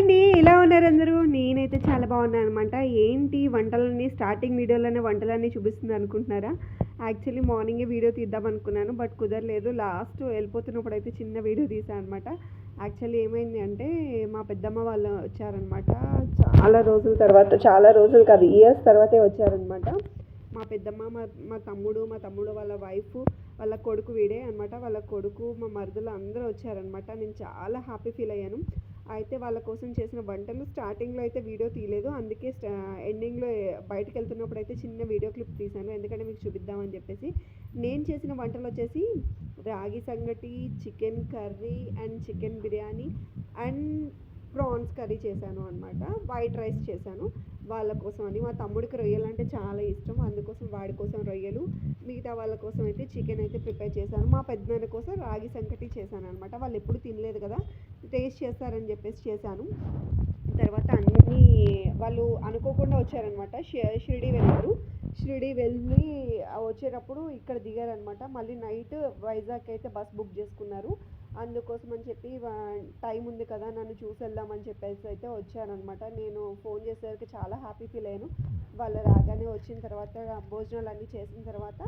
ఇలా ఉన్నారందరూ నేనైతే చాలా బాగున్నాను అనమాట ఏంటి వంటలన్నీ స్టార్టింగ్ వీడియోలోనే వంటలన్నీ చూపిస్తుంది అనుకుంటున్నారా? యాక్చువల్లీ మార్నింగే వీడియో తీద్దాం అనుకున్నాను బట్ కుదరలేదు. లాస్ట్ వెళ్ళిపోతున్నప్పుడు అయితే చిన్న వీడియో తీసాను అనమాట యాక్చువల్లీ ఏమైంది అంటే మా పెద్దమ్మ వాళ్ళు వచ్చారనమాట చాలా రోజుల తర్వాత చాలా రోజులు కాదు ఇయర్స్ తర్వాతే వచ్చారనమాట మా పెద్దమ్మ మా మా తమ్ముడు మా తమ్ముడు వాళ్ళ వైఫ్ వాళ్ళ కొడుకు వీడే అనమాట వాళ్ళ కొడుకు మా మరుదులు అందరూ వచ్చారనమాట నేను చాలా హ్యాపీ ఫీల్ అయ్యాను. అయితే వాళ్ళ కోసం చేసిన వంటలు స్టార్టింగ్లో అయితే వీడియో తీయలేదు. అందుకే స్టా ఎండింగ్లో బయటకు వెళ్తున్నప్పుడు అయితే చిన్న వీడియో క్లిప్ తీశాను. ఎందుకంటే మీకు చూపిద్దామని చెప్పేసి. నేను చేసిన వంటలు వచ్చేసి ragi sangati chicken curry and chicken biryani and prawns curry చేశాను అనమాట వైట్ రైస్ చేశాను. వాళ్ళ కోసం అని మా తమ్ముడికి రొయ్యలు అంటే చాలా ఇష్టం. అందుకోసం వాడి కోసం రొయ్యలు మిగతా వాళ్ళ కోసం అయితే చికెన్ అయితే ప్రిపేర్ చేశాను. మా పెద్దనాన్న కోసం రాగి సంకటి చేశాను అనమాట వాళ్ళు ఎప్పుడు తినలేదు కదా టేస్ట్ చేస్తారని చెప్పేసి చేశాను. తర్వాత అన్నీ వాళ్ళు అనుకోకుండా వచ్చారనమాట షిరిడి వెళ్ళారు. షిరిడి వెళ్ళి వచ్చేటప్పుడు ఇక్కడ దిగారనమాట మళ్ళీ నైట్ వైజాగ్ అయితే బస్ బుక్ చేసుకున్నారు. అందుకోసం అని చెప్పి టైం ఉంది కదా నన్ను చూసి వెళ్దామని చెప్పేసి అయితే వచ్చానమాట నేను ఫోన్ చేసేసరికి చాలా హ్యాపీ ఫీల్ అయ్యాను. వాళ్ళు రాగానే వచ్చిన తర్వాత భోజనాలు అన్నీ చేసిన తర్వాత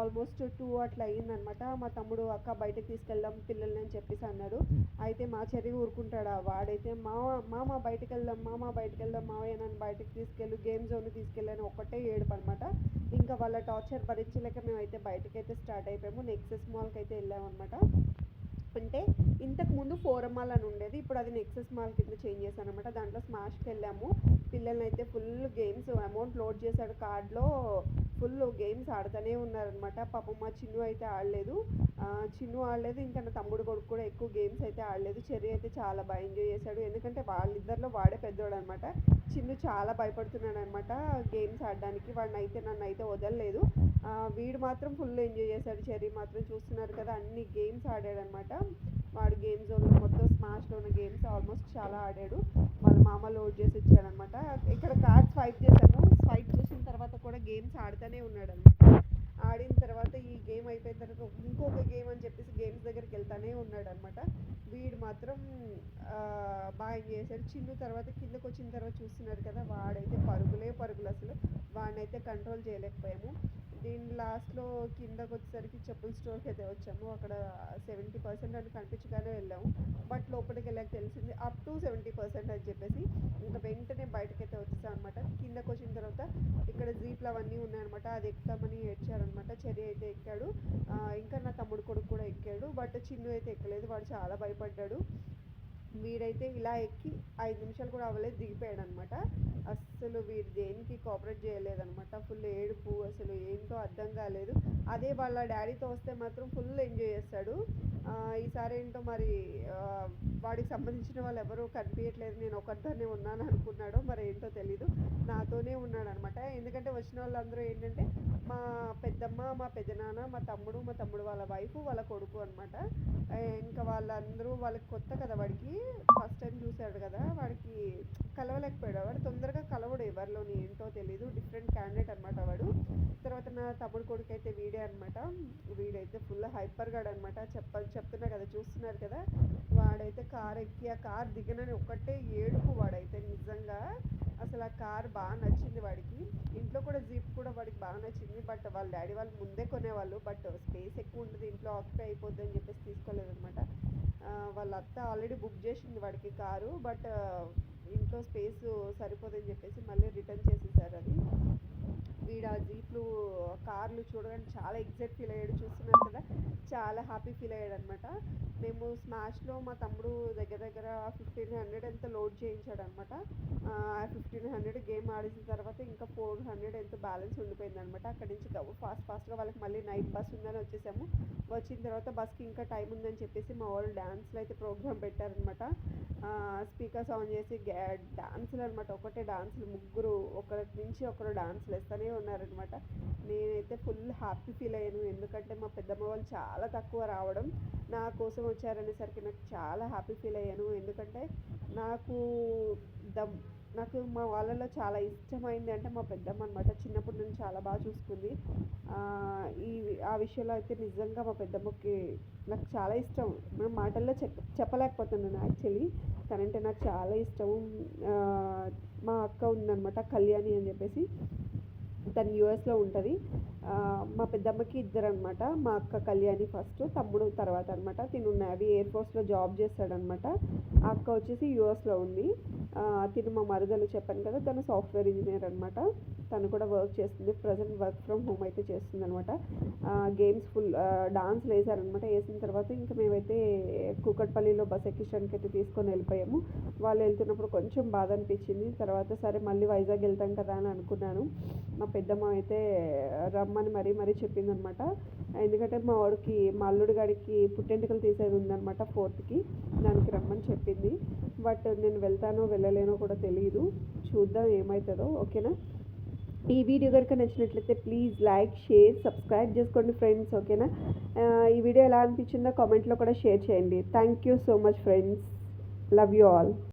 ఆల్మోస్ట్ టూ అట్లా అయ్యిందనమాట మా తమ్ముడు అక్క బయటకు తీసుకెళ్దాం పిల్లల్ని అని చెప్పేసి అన్నాడు. అయితే మా చెర్రి ఊరుకుంటాడా? వాడైతే మా మామ బయటకు వెళ్దాం మామ బయటకు వెళ్దాం మావయ్య నన్ను బయటకు తీసుకెళ్ళు గేమ్ జోన్ తీసుకెళ్ళాను ఒకటే ఏడుపు అనమాట ఇంకా వాళ్ళ టార్చర్ భరించలేక మేమైతే బయటకైతే స్టార్ట్ అయిపోయాము. నెక్సెస్ మాల్కి అయితే వెళ్ళామన్నమాట. అంటే ఇంతకు ముందు ఫోరం మాల్ అని ఉండేది. ఇప్పుడు అది నెక్సెస్ మాల్ కింద చేంజ్ చేశాను అనమాట దాంట్లో స్మాష్కి వెళ్ళాము. పిల్లల్ని అయితే ఫుల్ గేమ్స్ అమౌంట్ లోడ్ చేశాడు. కార్డ్లో ఫుల్ గేమ్స్ ఆడుతూనే ఉన్నారనమాట పాపం మా చిన్ను అయితే ఆడలేదు. చిన్ను ఆడలేదు. ఇంకా నా తమ్ముడు కొడుకు కూడా ఎక్కువ గేమ్స్ అయితే ఆడలేదు. చెర్రీ అయితే చాలా బాగా ఎంజాయ్ చేశాడు. ఎందుకంటే వాళ్ళిద్దరిలో వాడే పెద్దోడు అనమాట చిన్ను చాలా భయపడుతున్నాడు అనమాట గేమ్స్ ఆడడానికి. వాడిని అయితే నన్ను అయితే వదలలేదు వీడు మాత్రం ఫుల్ ఎంజాయ్ చేశాడు. చెర్రీ మాత్రం చూస్తున్నారు కదా అన్ని గేమ్స్ ఆడాడు అనమాట వాడు గేమ్స్ మొత్తం స్మాష్లో ఉన్న గేమ్స్ ఆల్మోస్ట్ చాలా ఆడాడు. వాళ్ళ మామ లోడ్ చేసి ఇచ్చాడనమాట ఇక్కడ కార్డ్స్ ఫైట్ చేశాను. ఫైట్ చేసిన తర్వాత కూడా గేమ్స్ ఆడుతూనే ఉన్నాడు అనమాట ఆడిన తర్వాత ఈ గేమ్ అయిపోయిన తర్వాత ఇంకొక గేమ్ అని చెప్పేసి గేమ్స్ దగ్గరికి వెళ్తానే ఉన్నాడు అనమాట వీడు మాత్రం బాగా ఎంజాయ్ చేశాడు. చిన్న తర్వాత కిందకు వచ్చిన తర్వాత చూస్తున్నారు కదా వాడైతే పరుగులే పరుగులు అసలు. వాడినైతే కంట్రోల్ చేయలేకపోయాము. దీని లాస్ట్లో కిందకు వచ్చేసరికి చెప్పుల స్టోర్కి అయితే వచ్చాము. అక్కడ సెవెంటీ పర్సెంట్ అని కనిపించగానే వెళ్ళాము. బట్ లోపలికి వెళ్ళాక తెలిసింది అప్ టు సెవెంటీ పర్సెంట్ అని చెప్పేసి ఇంకా వెంటనే బయటకైతే వచ్చేసాం అనమాట కిందకు వచ్చిన తర్వాత ఇక్కడ జీప్లు అవన్నీ ఉన్నాయన్నమాట. అది ఎక్కుతామని ఏడ్చారనమాట చెరి అయితే ఎక్కాడు. ఇంకా నా తమ్ముడు కొడుకు కూడా ఎక్కాడు. బట్ చిన్ను అయితే ఎక్కలేదు. వాడు చాలా భయపడ్డాడు. వీడైతే ఇలా ఎక్కి ఐదు నిమిషాలు కూడా అవ్వలేదు. దిగిపోయాడు అనమాట అస్సలు వీడు దేనికి కోఆపరేట్ చేయలేదనమాట ఫుల్ ఏడుపు ఏంటో అర్థం కాలేదు. అదే వాళ్ళ డాడీతో వస్తే మాత్రం ఫుల్ ఎంజాయ్ చేస్తాడు. ఈసారి ఏంటో మరి వాడికి సంబంధించిన వాళ్ళు ఎవరూ కనిపించట్లేదు. నేను ఒకరితోనే ఉన్నాను అనుకున్నాడో మరి ఏంటో తెలీదు. నాతోనే ఉన్నాడు అనమాట ఎందుకంటే వచ్చిన వాళ్ళందరూ ఏంటంటే మా పెద్దమ్మ మా పెద్దనాన్న మా తమ్ముడు మా తమ్ముడు వాళ్ళ వైఫ్ వాళ్ళ కొడుకు అనమాట. ఇంకా వాళ్ళందరూ వాళ్ళకి కొత్త కదా వాడికి. ఫస్ట్ టైం చూశాడు కదా వాడికి. కలవలేకపోయాడు. వాడు తొందరగా కలవడు ఎవరిలోని ఏంటో తెలీదు. డిఫరెంట్ క్యాండిడేట్ అనమాట వాడు. తర్వాత నా తమ్ముడు కొడుకు అయితే వీడే అనమాట వీడైతే ఫుల్ హైపర్ గాడ్ అనమాట చెప్ప చెప్తున్నా కదా చూస్తున్నారు కదా. వాడైతే కార్ ఎక్కి ఆ కార్ దిగనని ఒక్కటే ఏడుపు వాడైతే నిజంగా. అసలు ఆ కార్ బాగా నచ్చింది వాడికి. ఇంట్లో కూడా జీప్ కూడా వాడికి బాగా నచ్చింది. బట్ వాళ్ళ డాడీ వాళ్ళు ముందే కొనేవాళ్ళు. బట్ స్పేస్ ఎక్కువ ఉంటుంది ఇంట్లో ఆక్యుపై అయిపోద్ది అని చెప్పేసి తీసుకోలేదన్నమాట. వాళ్ళ అత్త ఆల్రెడీ బుక్ చేసింది వాడికి కారు. బట్ ఇంట్లో స్పేస్ సరిపోదని చెప్పేసి మళ్ళీ రిటర్న్ చేసి అది వీడు ఆ జీప్లు కార్లు చూడగానే చాలా ఎగ్జైట్ ఫీల్ అయ్యాడు. చూస్తున్నాను కదా చాలా హ్యాపీ ఫీల్ అయ్యాడు అనమాట మేము స్మాష్లో మా తమ్ముడు దగ్గర దగ్గర ఫిఫ్టీన్ హండ్రెడ్ ఎంత లోడ్ చేయించాడు అనమాట ఫిఫ్టీన్ హండ్రెడ్ గేమ్ ఆడిన తర్వాత ఇంకా ఫోర్ హండ్రెడ్ ఎంత బ్యాలెన్స్ ఉండిపోయింది అనమాట అక్కడి నుంచి ఫాస్ట్ ఫాస్ట్గా వాళ్ళకి మళ్ళీ నైట్ బస్ ఉందని వచ్చేసాము. వచ్చిన తర్వాత బస్కి ఇంకా టైం ఉందని చెప్పేసి మా వాళ్ళు డ్యాన్స్లో అయితే ప్రోగ్రామ్ పెట్టారనమాట స్పీకర్స్ ఆన్ చేసి డాన్సులు అనమాట ఒకటే డాన్సులు ముగ్గురు ఒకరి నుంచి ఒకరు డాన్సులు వేస్తూనే ఉన్నారనమాట నేనైతే ఫుల్ హ్యాపీ ఫీల్ అయ్యాను. ఎందుకంటే మా పెద్దమ్మ వాళ్ళు చాలా తక్కువ రావడం నా కోసం వచ్చారనేసరికి నాకు చాలా హ్యాపీ ఫీల్ అయ్యాను. ఎందుకంటే నాకు దమ్ నాకు మా వాళ్ళలో చాలా ఇష్టమైంది అంటే మా పెద్దమ్మ అనమాట చిన్నప్పటి నేను చాలా బాగా చూసుకుంది. ఈ ఆ విషయంలో అయితే నిజంగా మా పెద్దమ్మకి నాకు చాలా ఇష్టం. మనం మాటల్లో చెప్ చెప్పలేకపోతున్నాను యాక్చువల్లీ. తనంటే నాకు చాలా ఇష్టం. మా అక్క ఉందనమాట కళ్యాణి అని చెప్పేసి. తను యూఎస్లో ఉంటుంది. మా పెద్దమ్మకి ఇద్దరు అనమాట మా అక్క కళ్యాణి ఫస్ట్ తమ్ముడు తర్వాత అనమాట. తిను అవి ఎయిర్ ఫోర్స్లో జాబ్ చేస్తాడనమాట. ఆ అక్క వచ్చేసి యూఎస్లో ఉంది. తిను మా మరుదలు చెప్పాను కదా తను సాఫ్ట్వేర్ ఇంజనీర్ అనమాట. తను కూడా వర్క్ చేస్తుంది. ప్రజెంట్ వర్క్ ఫ్రమ్ హోమ్ అయితే చేస్తుంది అనమాట గేమ్స్ ఫుల్ డాన్స్లు వేసారనమాట వేసిన తర్వాత ఇంకా మేమైతే కూకట్పల్లిలో బస్ ఎక్కించడానికి అయితే తీసుకొని వెళ్ళిపోయాము. వాళ్ళు వెళ్తున్నప్పుడు కొంచెం బాధ అనిపించింది. తర్వాత సరే మళ్ళీ వైజాగ్ వెళ్తాం కదా అని అనుకున్నాను. మా పెద్దమ్మ అయితే రమ్ రమ్మని మరీ మరీ చెప్పిందనమాట. ఎందుకంటే మా వాడికి మా అల్లుడి గాడికి పుట్టెంటుకలు తీసేది ఉందన్నమాట ఫోర్త్కి. దానికి రమ్మని చెప్పింది. బట్ నేను వెళ్తానో వెళ్ళలేనో కూడా తెలియదు చూద్దాం ఏమవుతుందో ఓకేనా? ఈ వీడియో కనుక నచ్చినట్లయితే ప్లీజ్ లైక్ షేర్ సబ్స్క్రైబ్ చేసుకోండి ఫ్రెండ్స్ ఓకేనా? ఈ వీడియో ఎలా అనిపించిందో కామెంట్లో కూడా షేర్ చేయండి. Thank you so much friends. Love you all.